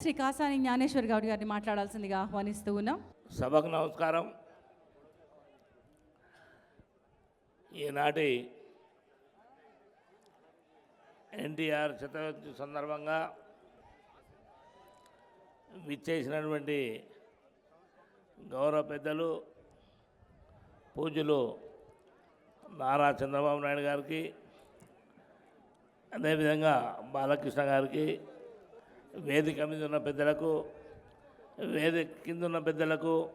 శ్రీ కాసాని జ్ఞానేశ్వర్ గౌడ్ గారిని మాట్లాడాల్సిందిగా ఆహ్వానిస్తూ ఉన్నాం. సభకు నమస్కారం. ఈనాటి ఎన్టీఆర్ శతజయంతి సందర్భంగా విచ్చేసినటువంటి గౌరవ పెద్దలు పూజలు నారా చంద్రబాబు నాయుడు గారికి అదేవిధంగా బాలకృష్ణ గారికి వేదిక మీద ఉన్న పెద్దలకు వేదిక కింద ఉన్న పెద్దలకు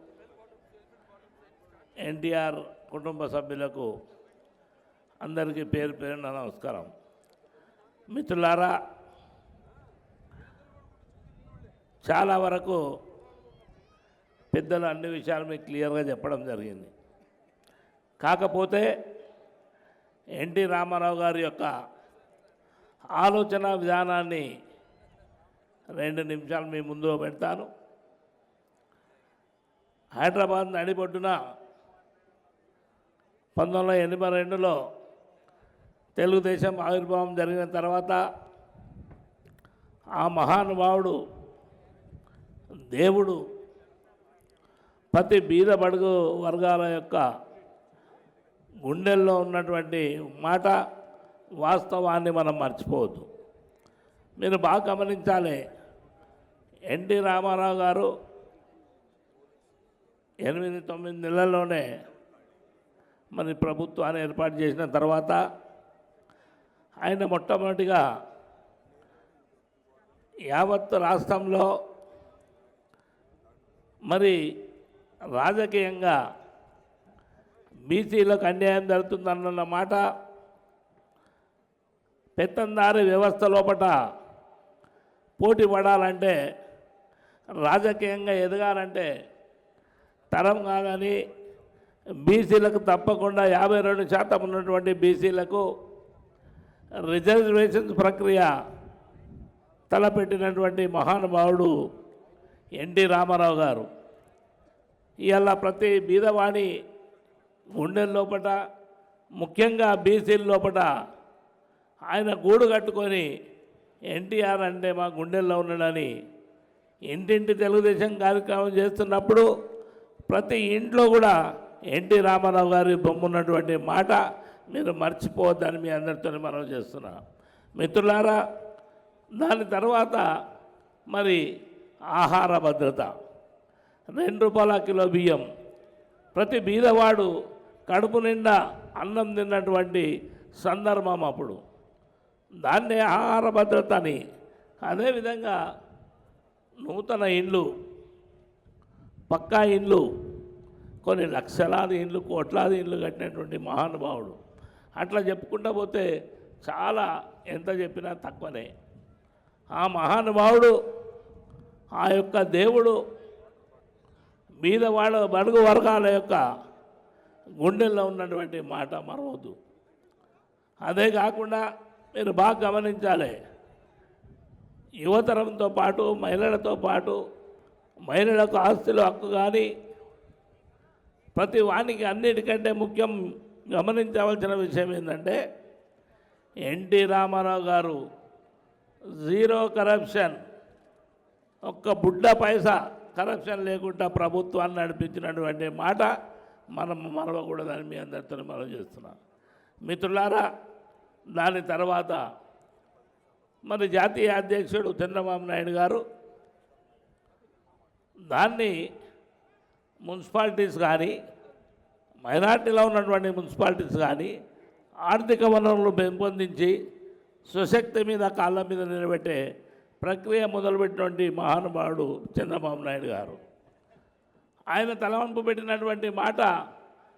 ఎన్టీఆర్ కుటుంబ సభ్యులకు అందరికీ పేరు పేరున నమస్కారం. మిత్రులారా చాలా వరకు పెద్దలు అన్ని విషయాలు మీకు క్లియర్గా చెప్పడం జరిగింది. కాకపోతే ఎన్టీ రామారావు గారి యొక్క ఆలోచన విధానాన్ని రెండు నిమిషాలు మీ ముందులో పెడతాను. హైదరాబాద్ నడిబొడ్డున పంతొమ్మిది వందల ఎనభై రెండులో తెలుగుదేశం ఆవిర్భావం జరిగిన తర్వాత ఆ మహానుభావుడు దేవుడు ప్రతి బీద బడుగు వర్గాల యొక్క గుండెల్లో ఉన్నటువంటి మాట వాస్తవాన్ని మనం మర్చిపోవద్దు. మీరు బాగా గమనించాలి. ఎన్టీ రామారావు గారు ఎనిమిది తొమ్మిది నెలల్లోనే మరి ప్రభుత్వాన్ని ఏర్పాటు చేసిన తర్వాత ఆయన మొట్టమొదటిగా యావత్ రాష్ట్రంలో మరి రాజకీయంగా బీసీలకు అన్యాయం జరుగుతుందన్న మాట పెత్తందారి వ్యవస్థ లోపట పోటీ పడాలంటే రాజకీయంగా ఎదగాలంటే తరం కాదని బీసీలకు తప్పకుండా యాభై రెండు శాతం ఉన్నటువంటి బీసీలకు రిజర్వేషన్స్ ప్రక్రియ తలపెట్టినటువంటి మహానుభావుడు ఎన్టీ రామారావు గారు. ఇవాళ ప్రతి బీదవాణి గుండెల లోపట ముఖ్యంగా బీసీల లోపట ఆయన గూడు కట్టుకొని ఎన్టీఆర్ అంటే మా గుండెల్లో ఉన్నాడని ఇంటింటి తెలుగుదేశం కార్యక్రమం చేస్తున్నప్పుడు ప్రతి ఇంట్లో కూడా ఎన్టీ రామారావు గారి బొమ్మ ఉన్నటువంటి మాట మీరు మర్చిపోవద్దని మీ అందరితో మనం చేస్తున్నా. మిత్రులారా దాని తర్వాత మరి ఆహార భద్రత. రెండు రూపాయల కిలో బియ్యం. ప్రతి బీదవాడు కడుపు నిండా అన్నం తిన్నటువంటి సందర్భం అప్పుడు. దాన్నే ఆహార భద్రత అని అదేవిధంగా నూతన ఇండ్లు పక్కా ఇండ్లు కొన్ని లక్షలాది ఇండ్లు కోట్లాది ఇండ్లు కట్టినటువంటి మహానుభావుడు. అట్లా చెప్పుకుంటా పోతే చాలా ఎంత చెప్పినా తక్కువనే. ఆ మహానుభావుడు ఆ యొక్క దేవుడు మీద వాళ్ళ బడుగు వర్గాల యొక్క గుండెల్లో ఉన్నటువంటి మాట మరవద్దు. అదే కాకుండా మీరు బాగా గమనించాలి. యువతరంతో పాటు మహిళలతో పాటు మహిళలకు ఆస్తులు హక్కు కానీ ప్రతి వానికి అన్నిటికంటే ముఖ్యం గమనించవలసిన విషయం ఏంటంటే ఎన్టీ రామారావు గారు జీరో కరప్షన్ ఒక్క బుడ్డ పైసా కరప్షన్ లేకుండా ప్రభుత్వాన్ని నడిపించినటువంటి మాట మనం మరవకూడదని మీ అందరితో మనం చేస్తున్నాం. మిత్రులారా దాని తర్వాత మరి జాతీయ అధ్యక్షుడు చంద్రబాబు నాయుడు గారు దాన్ని మున్సిపాలిటీస్ కానీ మైనార్టీలో ఉన్నటువంటి మున్సిపాలిటీస్ కానీ ఆర్థిక వనరులు పెంపొందించి సుశక్తి మీద కాళ్ళ మీద నిలబెట్టే ప్రక్రియ మొదలుపెట్టినటువంటి మహానుభావుడు చంద్రబాబు నాయుడు గారు. ఆయన తలవంపు పెట్టినటువంటి మాట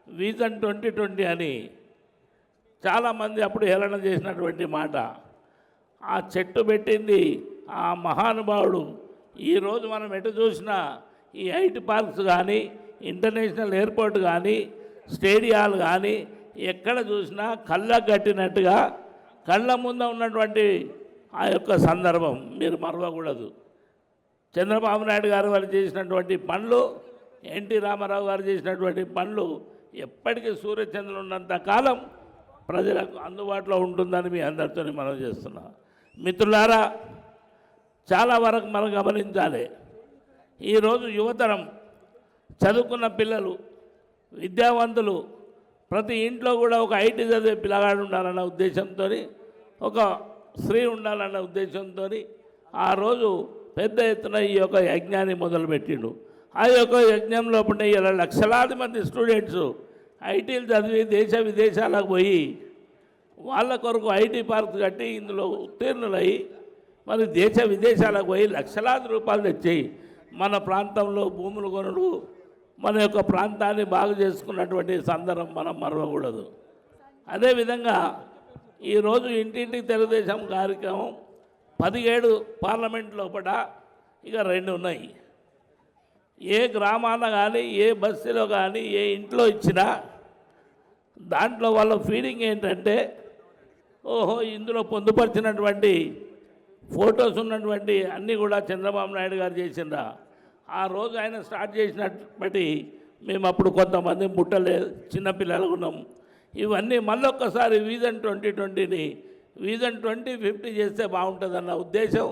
విజన్ ట్వంటీ ట్వంటీ అని చాలామంది అప్పుడు హేళన చేసినటువంటి మాట. ఆ చెట్టు పెట్టింది ఆ మహానుభావుడు. ఈరోజు మనం ఎటు చూసినా ఈ ఐటీ పార్క్స్ కానీ ఇంటర్నేషనల్ ఎయిర్పోర్ట్ కానీ స్టేడియాలు కానీ ఎక్కడ చూసినా కళ్ళ కట్టినట్టుగా కళ్ళ ముందు ఉన్నటువంటి ఆ యొక్క సందర్భం మీరు మరవకూడదు. చంద్రబాబు నాయుడు గారు వారు చేసినటువంటి పనులు ఎన్టీ రామారావు గారు చేసినటువంటి పనులు ఎప్పటికీ సూర్యచంద్రులు ఉన్నంత కాలం ప్రజలకు అందుబాటులో ఉంటుందని మీ అందరితో మనం చేస్తున్నాం. మిత్రులారా చాలా వరకు మనం గమనించాలి ఈరోజు యువతరం చదువుకున్న పిల్లలు విద్యావంతులు ప్రతి ఇంట్లో కూడా ఒక ఐటీ చదివే పిల్లగాడు ఉండాలన్న ఉద్దేశంతో ఒక స్త్రీ ఉండాలన్న ఉద్దేశంతో ఆ రోజు పెద్ద ఎత్తున ఈ యొక్క యజ్ఞాన్ని మొదలుపెట్టిండు. ఆ యొక్క యజ్ఞం లోపల ఇలా లక్షలాది మంది స్టూడెంట్స్ ఐటీలు చదివి దేశ విదేశాలకు పోయి వాళ్ళ కొరకు ఐటీ పార్క్ కట్టి ఇందులో ఉత్తీర్ణులై మరి దేశ విదేశాలకు పోయి లక్షలాది రూపాయలు తెచ్చి మన ప్రాంతంలో భూములు కొనుడు మన యొక్క ప్రాంతాన్ని బాగు చేసుకున్నటువంటి సందర్భం మనం మరవకూడదు. అదేవిధంగా ఈరోజు ఇంటింటికి తెలుగుదేశం కార్యక్రమం పదిహేడు పార్లమెంట్ లోపల ఇక రెండు ఉన్నాయి. ఏ గ్రామాన కానీ ఏ బస్సులో కానీ ఏ ఇంట్లో ఇచ్చినా దాంట్లో వాళ్ళ ఫీలింగ్ ఏంటంటే ఓహో ఇందులో పొందుపరిచినటువంటి ఫొటోస్ ఉన్నటువంటి అన్నీ కూడా చంద్రబాబు నాయుడు గారు చేసిండ్రా. ఆ రోజు ఆయన స్టార్ట్ చేసినప్పటి మేము అప్పుడు కొంతమంది ముట్టలే చిన్నపిల్లలు ఉన్నాం. ఇవన్నీ మళ్ళొక్కసారి వీజన్ ట్వంటీ ట్వంటీని వీజన్ ట్వంటీ ఫిఫ్టీ చేస్తే బాగుంటుందన్న ఉద్దేశం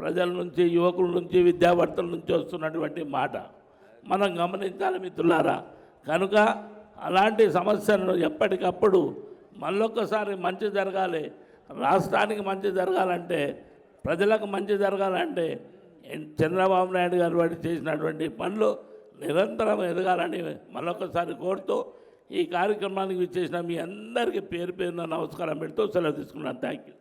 ప్రజల నుంచి యువకుల నుంచి విద్యావర్తల నుంచి వస్తున్నటువంటి మాట. మనం గమనించాలి మిత్రులారా. కనుక అలాంటి సమస్యలను ఎప్పటికప్పుడు మళ్ళొక్కసారి మంచి జరగాలి. రాష్ట్రానికి మంచి జరగాలంటే ప్రజలకు మంచి జరగాలంటే ఎన్- చంద్రబాబు నాయుడు గారు వాటి చేసినటువంటి పనులు నిరంతరం ఎదగాలని మళ్ళొకసారి కోరుతూ ఈ కార్యక్రమానికి విచ్చేసిన మీ అందరికీ పేరు పేరున నమస్కారం పెడుతూ సెలవు తీసుకున్నాను. Thank you